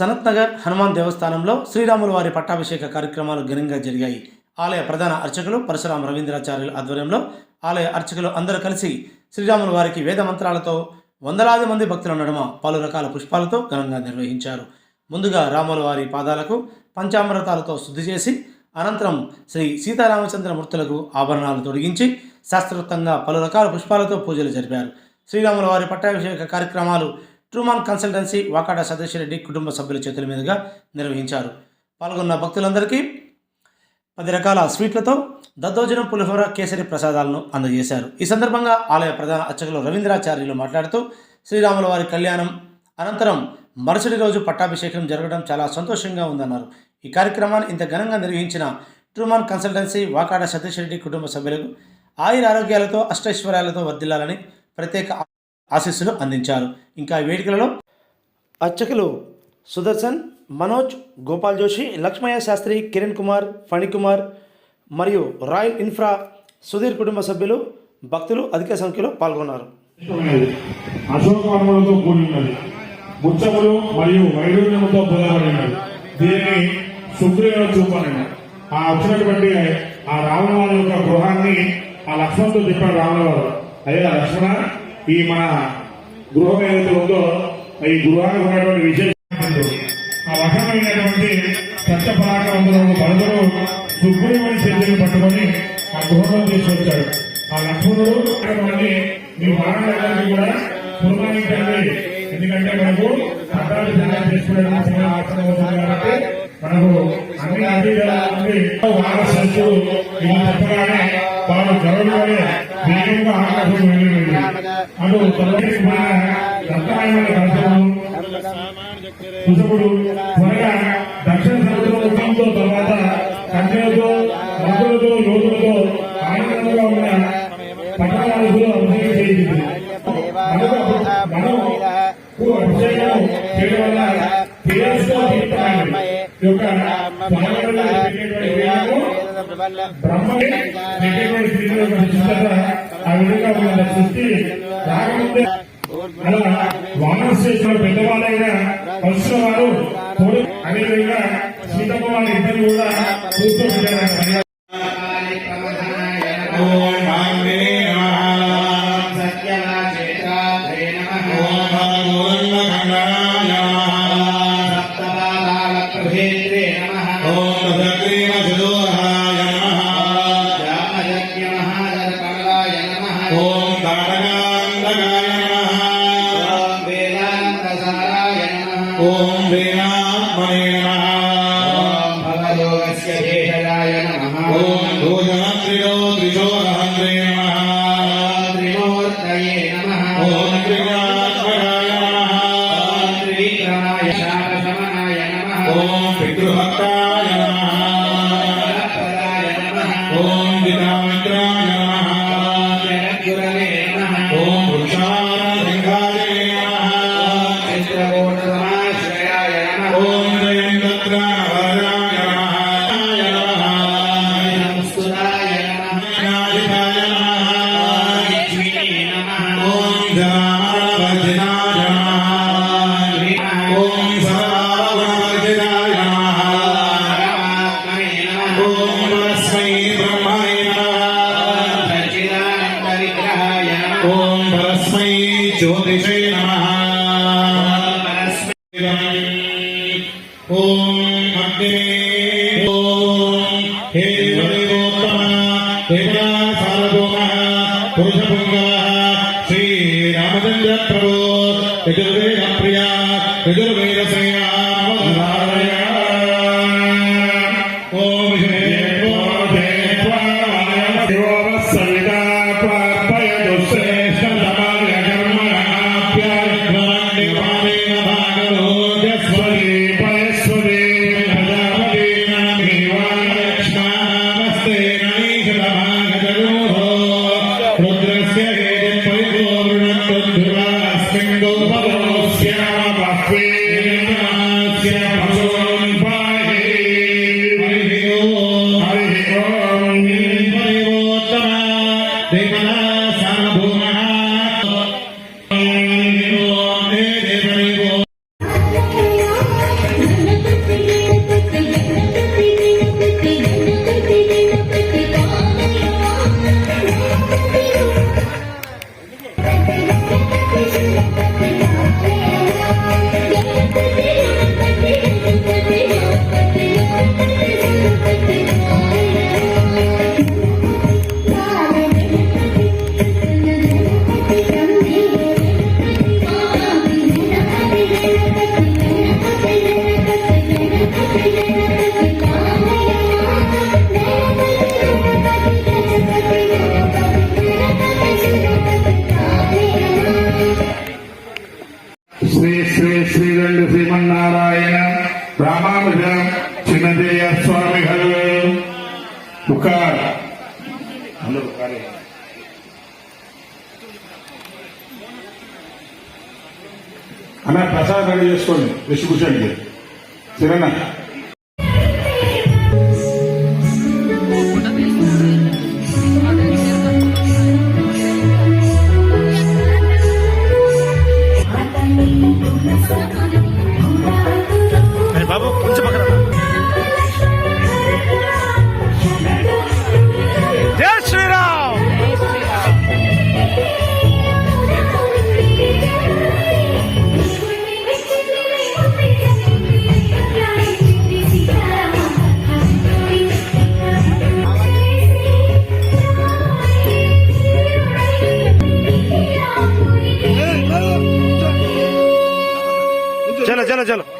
సనత్ నగర్ హనుమాన్ దేవస్థానంలో శ్రీరాముల వారి పట్టాభిషేక కార్యక్రమాలు ఘనంగా జరిగాయి. ఆలయ ప్రధాన అర్చకులు పరశురామ రవీంద్రాచార్యుల ఆధ్వర్యంలో ఆలయ అర్చకులు అందరూ కలిసి శ్రీరాముల వారికి వేద మంత్రాలతో వందలాది మంది భక్తుల నడుమ పలు రకాల పుష్పాలతో ఘనంగా నిర్వహించారు. ముందుగా రాముల వారి పాదాలకు పంచామృతాలతో శుద్ధి చేసి అనంతరం శ్రీ సీతారామచంద్ర మూర్తులకు ఆభరణాలు తొడిగించి శాస్త్రోక్తంగా పలు రకాల పుష్పాలతో పూజలు జరిపారు. శ్రీరాముల వారి పట్టాభిషేక కార్యక్రమాలు ట్రూమాన్ కన్సల్టెన్సీ వాకాడ సతీశ్వరెడ్డి కుటుంబ సభ్యుల చేతుల మీదుగా నిర్వహించారు. పాల్గొన్న భక్తులందరికీ పది రకాల స్వీట్లతో దద్దోజనం పులిహోర కేసరి ప్రసాదాలను అందజేశారు. ఈ సందర్భంగా ఆలయ ప్రధాన అర్చకులు రవీంద్రాచార్యులు మాట్లాడుతూ శ్రీరాముల వారి కళ్యాణం అనంతరం మరుసటి రోజు పట్టాభిషేకం జరగడం చాలా సంతోషంగా ఉందన్నారు. ఈ కార్యక్రమాన్ని ఇంత ఘనంగా నిర్వహించిన ట్రూమాన్ కన్సల్టెన్సీ వాకాడ సతీష్ రెడ్డి కుటుంబ సభ్యులకు ఆయుర ఆరోగ్యాలతో అష్టైశ్వర్యాలతో వర్ధిల్లాలని ప్రత్యేక ఆశీస్సులు అందించారు. ఇంకా వేడుకలలో అర్చకులు సుదర్శన్ మనోజ్ గోపాల్ జోషి లక్ష్మయ్య శాస్త్రి కిరణ్ కుమార్ ఫణికుమార్ మరియు రాయల్ ఇన్ఫ్రా సుధీర్ కుటుంబ సభ్యులు భక్తులు అధిక సంఖ్యలో పాల్గొన్నారు. ఉన్నది అశోకవర్మలతో కూడి ఉన్నది ముచ్చములు మరియు వైడూర్యముతో పొందబడి ఉన్నది దీనిని సుగ్రీవ చూపని ఆ వచ్చినటువంటి ఆ రావణవారి యొక్క గృహాన్ని ఆ లక్ష్మణుడు చెప్పాడు రావణవారు. అయ్యా లక్ష్మణ ఈ మన గృహం ఏదైతే ఉందో ఈ గృహానికి ఉన్నటువంటి విశేష ఆ వశమైనటువంటి సత్యపరాక్రమంలో బలుగురు సుగ్రీవుని చేతిని పట్టుకొని ఆ గృహంలో తీసుకొచ్చాడు ఆ లక్ష్మణుడు మీ వారందరికీ కూడా పురమాయించండి ఎందుకంటే మనకు పట్టాలు తయారు చేసుకునే అవసరం అవుతుంది కాబట్టి మనకు అన్ని అధికారులు వారసత్తులు ఇలా చెప్పగానే కుసపుడు త్వరగా దక్షిణ సముద్రం ఉద్యమంతో తర్వాత కన్యలతో మంత్రులతో లోతులతో ఆనందంగా ఉన్న పట్టణాలకు అభిషేకం చేయించింది. మనం అభిషేకం చేయడం వల్ల యొక్క ఆ విధంగా మన సృష్టి రాకముందే అలా వానరశేషులు పెద్దవాళ్ళైన వాళ్ళ ఇద్దరు కూడా కూర్చోబెట్టారు ఓం భాంగినే నమః. సత్యనాచేతాగ్రే నమః. ఓం భగవన్నఖండాయ నమః సప్తపాదాలప్రభేత్రే నమః. ఓం భద్రీమధుదోహాయ నమః. రామయజ్ఞమహాదరకమలాయ నమః. ఓం తాటకాంతకాయ నమః. ఓం వేదాంతసారాయ నమః. ఓం వీణాత్మనే నమః. ఓం ఓం అగ్నే ఓం హే దేవోత్తమ దేవతా సార్వభౌమ పురుషపుంగ శ్రీరామచంద్ర ప్రభు యజుర్వేద ప్రియా యజుర్వేద సేనా ராமானுஜம் சின்னதேய சுவாமிகள் உட்கார் అన్న ప్రసాద్ రెడీ చేసుకోండి. డిస్ట్రిబ్యూషన్ చిరణ चलो चलो।